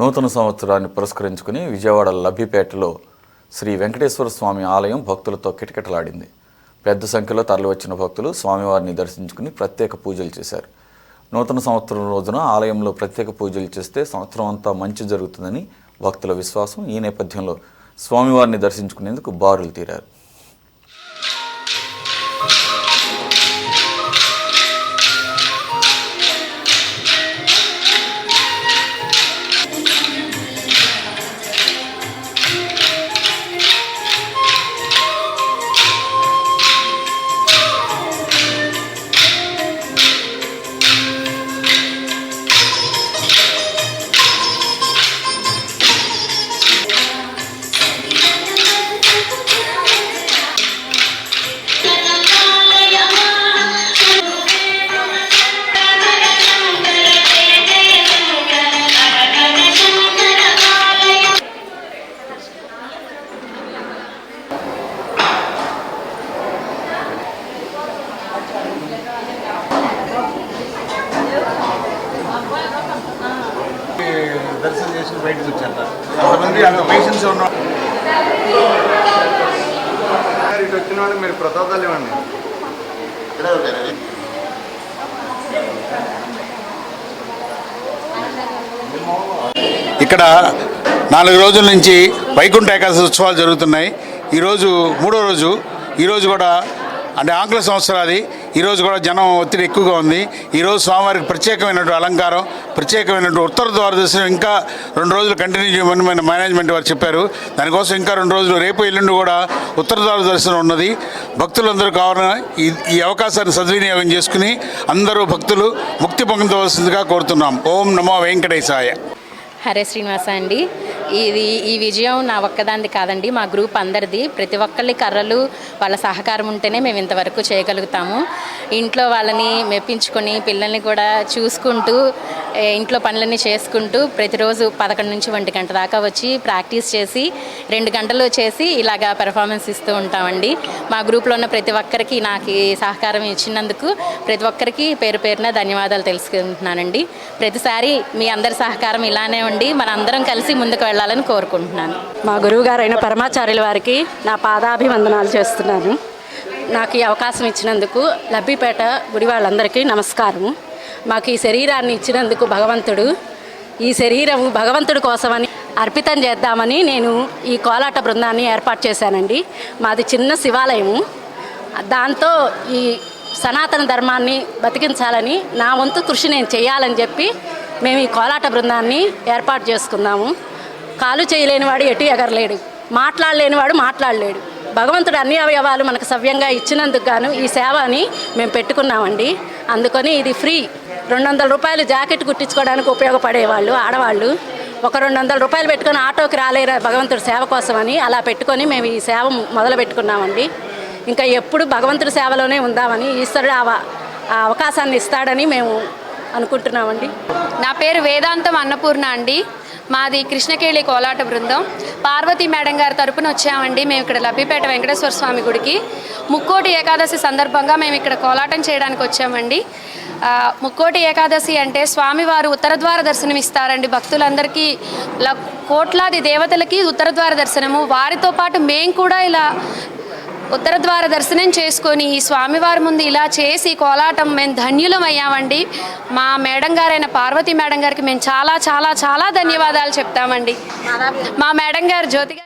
నూతన సంవత్సరాన్ని పురస్కరించుకుని విజయవాడ లబ్బిపేటలో శ్రీ వెంకటేశ్వర స్వామి ఆలయం భక్తులతో కిటకిటలాడింది. పెద్ద సంఖ్యలో తరలివచ్చిన భక్తులు స్వామివారిని దర్శించుకుని ప్రత్యేక పూజలు చేశారు. నూతన సంవత్సరం రోజున ఆలయంలో ప్రత్యేక పూజలు చేస్తే సంవత్సరం అంతా మంచి జరుగుతుందని భక్తుల విశ్వాసం ఈ నేపథ్యంలో స్వామివారిని దర్శించుకునేందుకు బారులు తీరారు. చేసి బయటకు వచ్చారు అంతమంది అంత పేషెన్స్ ఉన్న ఇటు వచ్చిన వాళ్ళు మీరు ప్రసాదాలు ఇవ్వండి. ఇక్కడ నాలుగు రోజుల నుంచి వైకుంఠ ఏకాదశి ఉత్సవాలు జరుగుతున్నాయి. ఈరోజు మూడో రోజు ఈరోజు కూడా అంటే ఆంగ్ల సంవత్సరాది ఈరోజు కూడా జనం ఒత్తిడి ఎక్కువగా ఉంది. ఈరోజు స్వామివారికి ప్రత్యేకమైనటువంటి అలంకారం ప్రత్యేకమైనటువంటి ఉత్తర ద్వార దర్శనం ఇంకా రెండు రోజులు కంటిన్యూ చేయమని మన మేనేజ్మెంట్ వారు చెప్పారు. దానికోసం ఇంకా రెండు రోజులు రేపు ఎల్లుండి కూడా ఉత్తర ద్వార దర్శనం ఉన్నది. భక్తులందరూ కావాలని ఈ ఈ అవకాశాన్ని సద్వినియోగం చేసుకుని అందరూ భక్తులు ముక్తి పొందవలసిందిగా కోరుతున్నాం. ఓం నమో వెంకటేశాయ. హరే శ్రీనివాస అండి. ఇది ఈ విజయం నా ఒక్కదాంది కాదండి మా గ్రూప్ అందరిది. ప్రతి ఒక్కళ్ళి కర్రలు వాళ్ళ సహకారం ఉంటేనే మేము ఇంతవరకు చేయగలుగుతాము. ఇంట్లో వాళ్ళని మెప్పించుకొని పిల్లల్ని కూడా చూసుకుంటూ ఇంట్లో పనులన్నీ చేసుకుంటూ ప్రతిరోజు పదకొండు నుంచి ఒంటి గంట దాకా వచ్చి ప్రాక్టీస్ చేసి రెండు గంటలు చేసి ఇలాగా పెర్ఫార్మెన్స్ ఇస్తూ ఉంటామండి. మా గ్రూప్లో ఉన్న ప్రతి ఒక్కరికి నాకు సహకారం ఇచ్చినందుకు ప్రతి ఒక్కరికి పేరు పేరున ధన్యవాదాలు తెలుసుకుంటున్నానండి. ప్రతిసారి మీ అందరి సహకారం ఇలానే ఉండి మనందరం కలిసి ముందుకు వెళ్ళాలని కోరుకుంటున్నాను. మా గురువు గారైన పరమాచార్యుల వారికి నా పాదాభివందనాలు చేస్తున్నాను. నాకు ఈ అవకాశం ఇచ్చినందుకు లబ్బిపేట గుడి వాళ్ళందరికీ నమస్కారం మాకు ఈ శరీరాన్ని ఇచ్చినందుకు భగవంతుడు ఈ శరీరం భగవంతుడి కోసమని అర్పితం చేద్దామని నేను ఈ కోలాట బృందాన్ని ఏర్పాటు చేశానండి. మాది చిన్న శివాలయము. దాంతో ఈ సనాతన ధర్మాన్ని బతికించాలని నా వంతు కృషి నేను చేయాలని చెప్పి మేము ఈ కోలాట బృందాన్ని ఏర్పాటు చేసుకున్నాము. కాలు చేయలేనివాడు ఎటు ఎగరలేడు. మాట్లాడలేనివాడు మాట్లాడలేడు. భగవంతుడు అన్ని అవయవాలు మనకు సవ్యంగా ఇచ్చినందుకు గాను ఈ సేవని మేము పెట్టుకున్నామండి. అందుకని ఇది ఫ్రీ. రెండు వందల రూపాయలు జాకెట్ కుట్టించుకోవడానికి ఉపయోగపడేవాళ్ళు ఆడవాళ్ళు. ఒక రెండు వందల రూపాయలు పెట్టుకొని ఆటోకి రాలేరు భగవంతుడి సేవ కోసమని అలా పెట్టుకొని మేము ఈ సేవ మొదలు పెట్టుకున్నామండి ఇంకా ఎప్పుడు భగవంతుడి సేవలోనే ఉందామని ఈశ్వరుడు ఆ ఆ అవకాశాన్ని ఇస్తాడని మేము అనుకుంటున్నామండి. నా పేరు వేదాంతం అన్నపూర్ణ అండి. మాది కృష్ణకేళి కోలాట బృందం. పార్వతి మేడం గారి తరపున వచ్చామండి. మేము ఇక్కడ లబ్బిపేట వెంకటేశ్వర స్వామి గుడికి. ముక్కోటి ఏకాదశి సందర్భంగా మేము ఇక్కడ కోలాటం చేయడానికి వచ్చామండి. ముక్కోటి ఏకాదశి అంటే స్వామివారు ఉత్తర ద్వార దర్శనం ఇస్తారండి భక్తులందరికీ. కోట్లాది దేవతలకి ఉత్తర ద్వార దర్శనము. వారితో పాటు మేము కూడా ఇలా ఉత్తర ద్వార దర్శనం చేసుకొని ఈ స్వామివారి ముందు ఇలా చేసి కోలాటం మేము ధన్యులం అయ్యామండి. మా మేడం గారైన పార్వతీ మేడం గారికి మేము చాలా చాలా చాలా ధన్యవాదాలు చెప్తామండి. మా మేడం గారు జ్యోతి